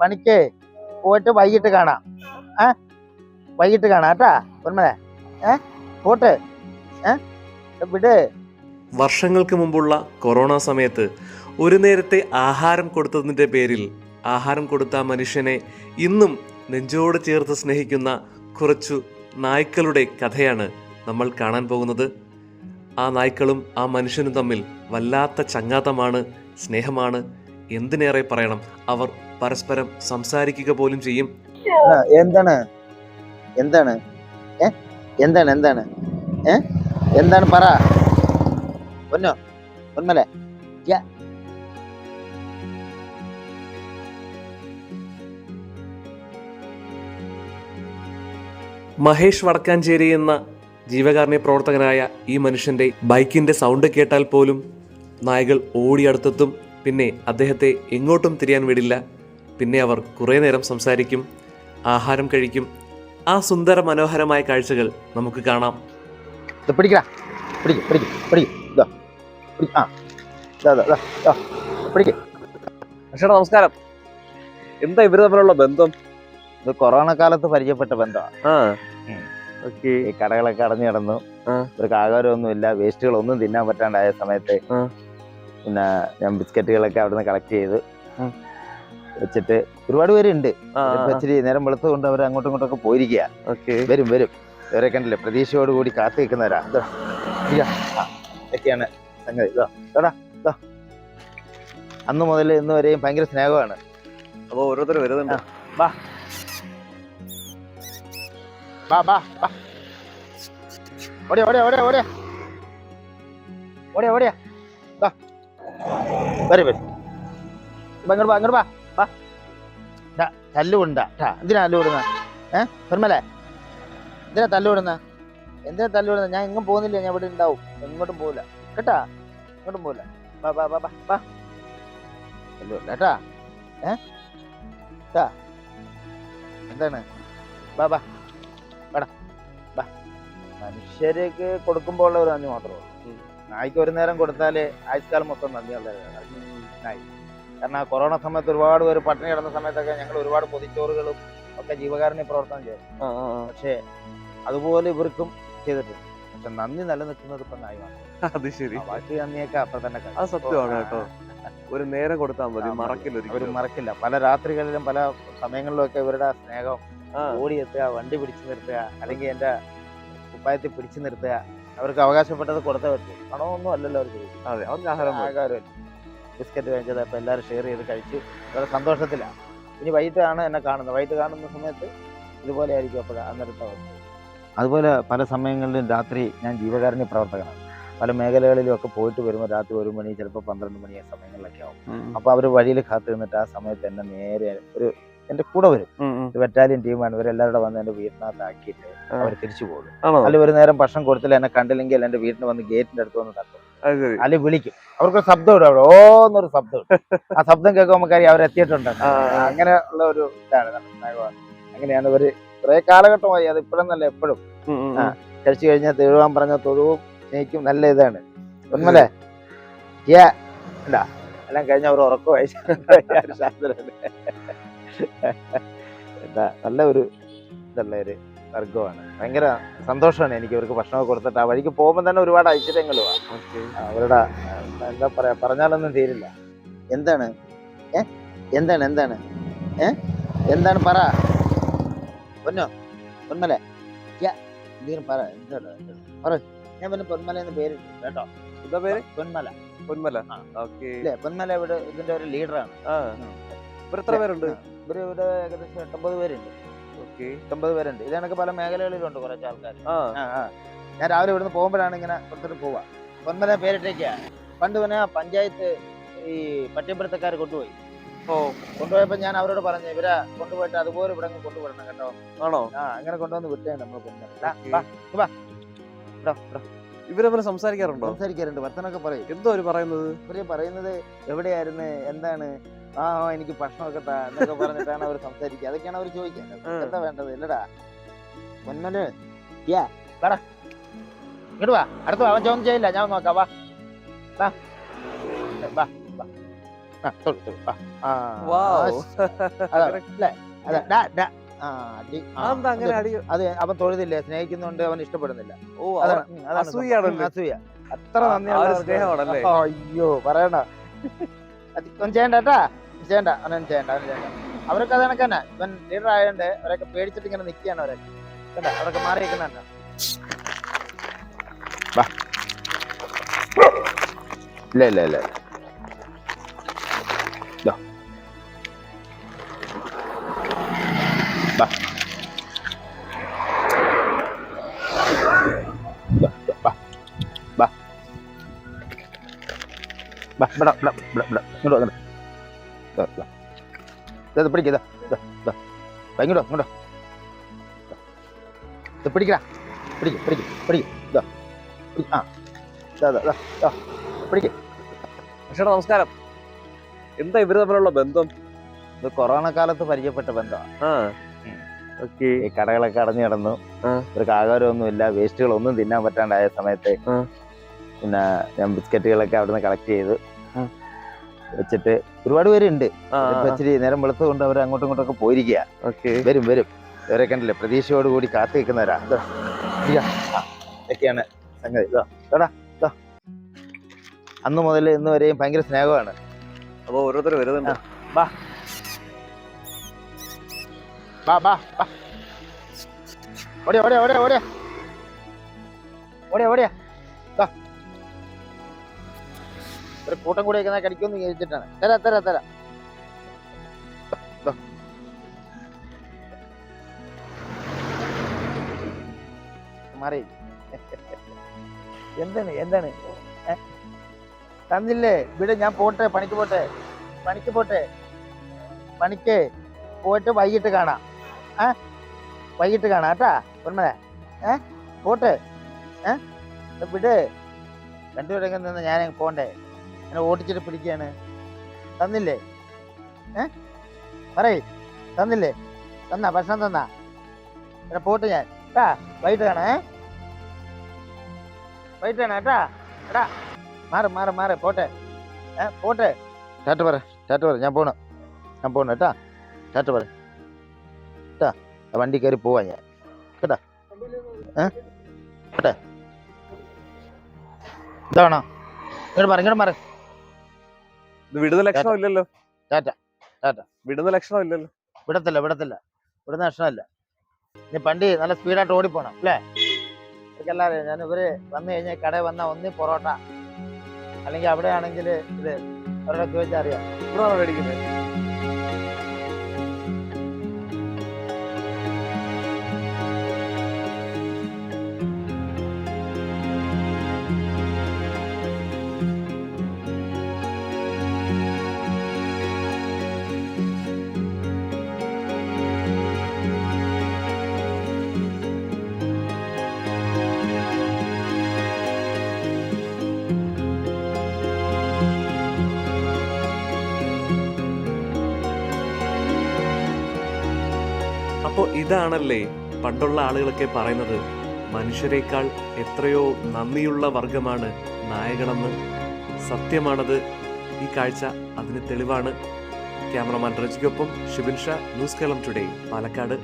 പണിക്ക് പോയിട്ട് വൈകിട്ട് കാണാം. ഏ? വൈകിട്ട് കാണാം കേട്ടാ പൊന്മനെ. ഏ? പോട്ട്. ഏ? വിട്. വർഷങ്ങൾക്ക് മുമ്പുള്ള കൊറോണ സമയത്ത് ഒരു നേരത്തെ ആഹാരം കൊടുത്തതിന്റെ പേരിൽ ആഹാരം കൊടുത്ത മനുഷ്യനെ ഇന്നും നെഞ്ചോട് ചേർത്ത് സ്നേഹിക്കുന്ന കുറച്ചു നായ്ക്കളുടെ കഥയാണ് നമ്മൾ കാണാൻ പോകുന്നത്. ആ നായ്ക്കളും ആ മനുഷ്യനും തമ്മിൽ വല്ലാത്ത ചങ്ങാത്തമാണ് സ്നേഹമാണ്. എന്തിനേറെ പറയണം അവർ പരസ്പരം സംസാരിക്കുക പോലും ചെയ്യും. എന്താണ്? എന്താണ്? ഏ? എന്താണ് എന്താണ്? ഏ? എന്താണ് പറ. ഒന്നോ യ്യ. മഹേഷ് വടക്കാഞ്ചേരി എന്ന ജീവകാരുണ്യ പ്രവർത്തകനായ ഈ മനുഷ്യന്റെ ബൈക്കിന്റെ സൗണ്ട് കേട്ടാൽ പോലും നായകൾ ഓടിയടുത്തെത്തും പിന്നെ അദ്ദേഹത്തെ എങ്ങോട്ടും തിരിയാൻ വിടില്ല. പിന്നെ അവർ കുറേ നേരം സംസാരിക്കും ആഹാരം കഴിക്കും. ആ സുന്ദര മനോഹരമായ കാഴ്ചകൾ നമുക്ക് കാണാം. ഇത് പിടിക്കടാ. പിടിക്ക് പിടിക്ക് പിടിക്ക്. ഇതാ പിടി ആ. ഇതാ ഇതാ ഇതാ, ഇതാ പിടിക്ക്. പക്ഷേ നമസ്കാരം. എന്താ ഇവർ തമ്മിലുള്ള ബന്ധം? ഇത് കൊറോണ കാലത്ത് പരിചയപ്പെട്ട ബന്ധമാണ്. ഈ കടകളൊക്കെ അടഞ്ഞു കിടന്നു. ഇവർക്ക് ആഹാരമൊന്നുമില്ല. വേസ്റ്റുകളൊന്നും തിന്നാൻ പറ്റാണ്ടായ സമയത്ത്. പിന്നെ ഞാൻ ബിസ്ക്കറ്റുകളൊക്കെ അവിടുന്ന് കളക്ട് ചെയ്ത് വെച്ചിട്ട് ഒരുപാട് പേരുണ്ട്. ഇച്ചിരി നേരം വെളുത്തത് കൊണ്ട് അവർ അങ്ങോട്ടും ഇങ്ങോട്ടും ഒക്കെ പോയിരിക്കുക വരും വരും. ഇവരെ കണ്ടില്ലേ? പ്രതീക്ഷയോട് കൂടി കാത്തു നിൽക്കുന്നവരാ. ഇതൊക്കെയാണ് സംഗതി. ഇതാ. അന്ന് മുതൽ ഇന്ന് വരെയും ഭയങ്കര സ്നേഹമാണ്. അപ്പൊ ഓരോരുത്തർ വരുന്നുണ്ട്. വാ. വാ ബാ ഓടിയ ഓടിയ ഓടിയ ഓടിയ. ഓടിയ ഓടിയ. വരും വരും. അങ്ങോട്ട് ബാ വാ. ഇങ്ങോട്ട് വാ. തല്ലുകൊണ്ട എന്തിനാ തല്ലുകൊടുന്ന ഏ പെരുമലേ എന്തിനാ തല്ലുകൊടുന്ന എന്തിനാ തല്ലുകൊടുന്ന ഞാൻ എങ്ങും പോകുന്നില്ല ഞാൻ ഇവിടെ ഉണ്ടാവും. എങ്ങോട്ടും പോകില്ല കേട്ടാ? എങ്ങോട്ടും പോകില്ല വാ വാ വാ വാ ബാ തല്ലുകൊണ്ട കേട്ടാ? ഏ? എന്താണ്? വാ ബാ വാടാ. വാ. മനുഷ്യർക്ക് കൊടുക്കുമ്പോൾ ഉള്ള ഒരു നന്ദി മാത്രമേ ഉള്ളൂ. നായ്ക്ക് ഒരു നേരം കൊടുത്താൽ ആയുഷ്കാലം മൊത്തം നന്ദിയുള്ള നായി. കാരണം ആ കൊറോണ സമയത്ത് ഒരുപാട് പേര് പട്ടിണി കിടന്ന സമയത്തൊക്കെ ഞങ്ങൾ ഒരുപാട് പൊതിച്ചോറുകളും ഒക്കെ ജീവകാരുണ്യ പ്രവർത്തനം ചെയ്തു. പക്ഷേ അതുപോലെ ഇവർക്കും ചെയ്തിട്ടുണ്ട്. പക്ഷെ നന്ദി നിലനിൽക്കുന്നത് ഇപ്പൊ നായി അത് ശരി. ബാക്കി നന്ദിയൊക്കെ അപ്പൊ തന്നെ. അത് സത്യമാണ് കേട്ടോ. ഒരു നേരം കൊടുത്താൽ മതി. മറക്കില്ല ഒരു മറക്കില്ല. പല രാത്രികളിലും പല സമയങ്ങളിലും ഒക്കെ ഇവരുടെ സ്നേഹം ഓടിയെത്തുക വണ്ടി പിടിച്ചു നിർത്തുക അല്ലെങ്കിൽ എന്റെ കുപ്പായത്തിൽ പിടിച്ചു നിർത്തുക. അവർക്ക് അവകാശപ്പെട്ടത് കൊടുത്തേ പറ്റൂ പണമൊന്നും അല്ലല്ലോ അവർക്ക് അതെ അവർക്ക് ആഹാരം ആഹാരമല്ല. ബിസ്ക്കറ്റ് വാങ്ങിച്ചത് അപ്പോൾ എല്ലാവരും ഷെയർ ചെയ്ത് കഴിച്ച് വളരെ സന്തോഷത്തിലാണ്. ഇനി വൈകിട്ടാണ് എന്നെ കാണുന്നത്. വൈകിട്ട് കാണുന്ന സമയത്ത് ഇതുപോലെ ആയിരിക്കും അപ്പോൾ അന്നേരത്തെ അവസ്ഥ. അതുപോലെ പല സമയങ്ങളിലും രാത്രി ഞാൻ ജീവകാരുണ്യ പ്രവർത്തകനാണ്. പല മേഖലകളിലും ഒക്കെ പോയിട്ട് വരുമ്പോൾ രാത്രി ഒരു മണി ചിലപ്പോൾ പന്ത്രണ്ട് മണി ആ സമയങ്ങളിലൊക്കെ ആവും. അപ്പോൾ അവർ വഴിയിൽ കാത്തു നിന്നിട്ട് ആ സമയത്ത് എന്നെ നേരെ ഒരു എന്റെ കൂടെ വരും. ബറ്റാലിയൻ ടീമാണ് ഇവരെല്ലാവരും വന്ന് എന്റെ വീട്ടിനകത്ത് ആക്കിയിട്ട് അവർ തിരിച്ചു പോകും. അല്ല അല്ലെങ്കിൽ ഒരു നേരം ഭക്ഷണം കൊടുത്തില്ല എന്നെ കണ്ടില്ലെങ്കിൽ എന്റെ വീട്ടിന് വന്ന് ഗേറ്റിന്റെ അടുത്ത് വന്ന് തട്ടും. അല്ലെങ്കിൽ വിളിക്കും. അവർക്ക് ശബ്ദം ഇടും അവിടെ. ഓന്നൊരു ശബ്ദം. ആ ശബ്ദം കേൾക്കുമ്പോൾ നമുക്കറിയാം അവരെത്തിയിട്ടുണ്ട്. അങ്ങനെ ഉള്ള ഒരു ഇതാണ് അങ്ങനെയാണ് ഇവർ കുറെ കാലഘട്ടമായി. അത് ഇപ്പോഴെന്നല്ല എപ്പോഴും. കഴിച്ചു കഴിഞ്ഞാൽ തൊഴുവാൻ പറഞ്ഞ തൊഴുവും സ്നേഹിക്കും. നല്ല ഇതാണ്. ഒന്നല്ലേ ഏ ഉണ്ടാ എല്ലാം കഴിഞ്ഞ അവർ ഉറക്കമായി. എന്താ? നല്ല ഒരു ഇതുള്ള ഒരു വർഗമാണ് ഭയങ്കര സന്തോഷമാണ് എനിക്ക് ഇവർക്ക് ഭക്ഷണമൊക്കെ കൊടുത്തിട്ട്. ആ വഴിക്ക് പോകുമ്പോൾ തന്നെ ഒരുപാട് ഐശ്വര്യങ്ങളുമാണ്. അവരുടെ എന്താ പറയാ പറഞ്ഞാലൊന്നും തീരില്ല. എന്താണ്? ഏ? എന്താണ് എന്താണ്? ഏ? എന്താണ് പറ. പൊന്നോ? പൊന്മല. എന്തെങ്കിലും പറ. എന്താണ്? പറ. ഞാൻ പിന്നെ പൊന്മല എന്ന് പേര് കേട്ടോ. എന്താ പേര്? പൊന്മല. പൊന്മല. ഇല്ലേ? പൊന്മല ഇവിടെ ഇതിന്റെ ഒരു ലീഡറാണ് ഇവർ എത്ര പേരുണ്ട്? ഇവർ ഇവിടെ ഏകദേശം എട്ടൊമ്പത് പേരുണ്ട്. എട്ടൊമ്പത് പേരുണ്ട്. ഇത് കണക്ക് പല മേഖലകളിലുണ്ട് കുറച്ച് ആൾക്കാർ. ഞാൻ രാവിലെ ഇവിടുന്ന് പോകുമ്പോഴാണ് ഇങ്ങനെ കൊടുത്തിട്ട് പോവാ. ഒൻപത് പേരിട്ടേക്കാ. പണ്ട് പിന്നെ പഞ്ചായത്ത് ഈ പട്ടിയപ്പുറത്തക്കാർ കൊണ്ടുപോയി. ഓ. കൊണ്ടുപോയപ്പോ ഞാൻ അവരോട് പറഞ്ഞു ഇവരെ കൊണ്ടുപോയിട്ട് അതുപോലെ ഇവിടെ കൊണ്ടുപോയണം കേട്ടോ. ആണോ? ആ അങ്ങനെ കൊണ്ടുവന്ന് വിട്ടേ നമ്മൾ ഇവരെ സംസാരിക്കാറുണ്ടോ? സംസാരിക്കാറുണ്ട് വർത്തനൊക്കെ പറയും. എന്തോ അവർ പറയുന്നത്? ഇവർ പറയുന്നത് എവിടെയായിരുന്നു എന്താണ്? ആ എനിക്ക് ഭക്ഷണമൊക്കെ താ എന്നൊക്കെ പറഞ്ഞിട്ടാണ് അവർ സംസാരിക്കുക. അതൊക്കെയാണ് അവർ ചോദിക്കുക. എന്താ വേണ്ടത്? ഇല്ലടാ. പൊന്മൽ യാ വാടാ. ഇങ്ങോട്ട് വാ. അടുത്ത അവൻ ചോദ്യം ചെയ്യില്ല. ഞാൻ നോക്കാം. വാ. വാ. വാ. അതാ, അവൻ തൊഴുതില്ലേ? സ്നേഹിക്കുന്നുണ്ട്. അവൻ ഇഷ്ടപ്പെടുന്നില്ല. അസൂയ അത്ര നന്ദി? അയ്യോ പറയണ്ട. അധികം ചെയ്യണ്ട കേട്ടാ. ചെയ്യണ്ട അങ്ങനെ ചെയ്യണ്ട അങ്ങനെ ചെയ്യണ്ട അവരൊക്കെ അത് കണക്ക് തന്നെ. ഇവൻ ലീഡർ ആയതുകൊണ്ട് അവരൊക്കെ പേടിച്ചിട്ട് ഇങ്ങനെ നിൽക്കുകയാണ് അവരൊക്കെ കണ്ട? അവരൊക്കെ മാറി നിൽക്കുന്നുണ്ട്. ഇല്ല ഇല്ല ഇല്ല ഇവിടെ, ഇവിടെ, ഇവിടെ, ഇവിടെ. ഇത് പിടിക്ക്, ദാ, ദാ, ദാ. വാ, ഇങ്ങോട്ട് വാ, ഇങ്ങോട്ട് വാ. ദാ. ഇത് പിടിക്കടാ പിടിക്ക് പിടിക്ക് പിടിക്ക് ഇതാ ആ. പിടിക്ക് നമസ്കാരം എന്താ ഇവർ തമ്മിലുള്ള ബന്ധം ഇത് കൊറോണ കാലത്ത് പരിചയപ്പെട്ട ബന്ധമാണ്. ഈ കടകളൊക്കെ അടഞ്ഞു കിടന്നു ഒരു ഇവർക്ക് ആഹാരമൊന്നുമില്ല വേസ്റ്റുകളൊന്നും തിന്നാൻ പറ്റാണ്ടായ സമയത്ത്. പിന്നെ ഞാൻ ബിസ്ക്കറ്റുകളൊക്കെ അവിടുന്ന് കളക്ട് ചെയ്ത്. വെച്ചിട്ട് ഒരുപാട് പേരുണ്ട്. ഇച്ചിരി നേരം വെളുത്തുകൊണ്ട് അവർ അങ്ങോട്ടും ഇങ്ങോട്ടും ഒക്കെ പോയിരിക്കുക വരും വരും. ഇവരെ കണ്ടില്ലേ? പ്രതീക്ഷയോട് കൂടി കാത്തു നിൽക്കുന്നവരാ. ഇതൊക്കെയാണ് സംഗതി. ഇതാ അന്ന് മുതൽ ഇന്ന് വരെയും ഭയങ്കര സ്നേഹമാണ്. അപ്പൊ ഓരോരുത്തർ വരുന്നുണ്ട്. വാ വാ വാ ഓടിയ ഓടിയ ഓടിയ ഓടിയ. ഓടിയ ഓടിയ. ദാ. ഒരു കൂട്ടം കൂടി വെക്കുന്ന കടിക്കുമെന്ന് വിചാരിച്ചിട്ടാണ്. തരാ തരാ തരാ. മാറി. എന്താണ് എന്താണ്? തന്നില്ലേ? ഇവിടെ ഞാൻ പോട്ടെ പണിക്ക് പോട്ടെ. പണിക്ക് പോട്ടെ. പണിക്ക് പോയിട്ട് വൈകിട്ട് കാണാം. ഏ? വൈകിട്ട് കാണാം കേട്ടാ ഒന്നേ ഏ? പോട്ടെ. ഏ? വിട്. രണ്ടുപേരൊക്കെ നിന്ന് ഞാൻ പോണ്ടേ. എന്നെ ഓടിച്ചിട്ട് പിടിക്കുകയാണ് തന്നില്ലേ? ഏ? പറയ്. തന്നില്ലേ? തന്നാ ഭക്ഷണം തന്നാ. എന്നെ പോട്ടെ ഞാൻ. കേട്ടാ വൈകിട്ട് കാണാം വൈകിട്ട് കാണാം കേട്ടാ എടാ മാറ് മാറ് മാറ് പോട്ടെ. ഏ പോട്ടെ. ടാറ്റ പറ ടാറ്റ പറ. ഞാൻ പോണു. ഞാൻ പോണു കേട്ടാ ടാറ്റ പറ. കേട്ടാ വണ്ടി കയറി പോവാ ഞാൻ. കേട്ടാ? ഏ? കേട്ടെ? ഇതാണോ? ഇങ്ങോട്ട് പറ ഇങ്ങോട്ട് മാറ്. വിടുന്ന ലക്ഷണം ഇല്ലല്ലോ. ടാറ്റ ടാറ്റ. വിടുന്ന ലക്ഷണം ഇല്ലല്ലോ. വിടത്തില്ല വിടത്തില്ല. വിടുന്ന പ്രശ്നമല്ല ഇനി പണ്ടി നല്ല സ്പീഡായിട്ട് ഓടിപ്പോണം അല്ലേ? ഇവർക്കെല്ലാം ഞാൻ ഇവർ വന്നു കഴിഞ്ഞാൽ കടയിൽ വന്ന ഒന്നി പൊറോട്ട. അല്ലെങ്കിൽ അവിടെ ആണെങ്കിൽ ഇത് അവരോട് ചോദിച്ചാൽ അറിയാം. ഇവിടാണോ മേടിക്കുന്നത്? ഇതാണല്ലേ പണ്ടുള്ള ആളുകളൊക്കെ പറയുന്നത്? മനുഷ്യരെക്കാൾ എത്രയോ നന്ദിയുള്ള വർഗമാണ് നായകനെന്ന് സത്യമാണത്. ഈ കാഴ്ച അതിന് തെളിവാണ്. ക്യാമറമാൻ റജിക്കൊപ്പം ഷിബിൻ ന്യൂസ് കേരളം ടുഡേ പാലക്കാട്.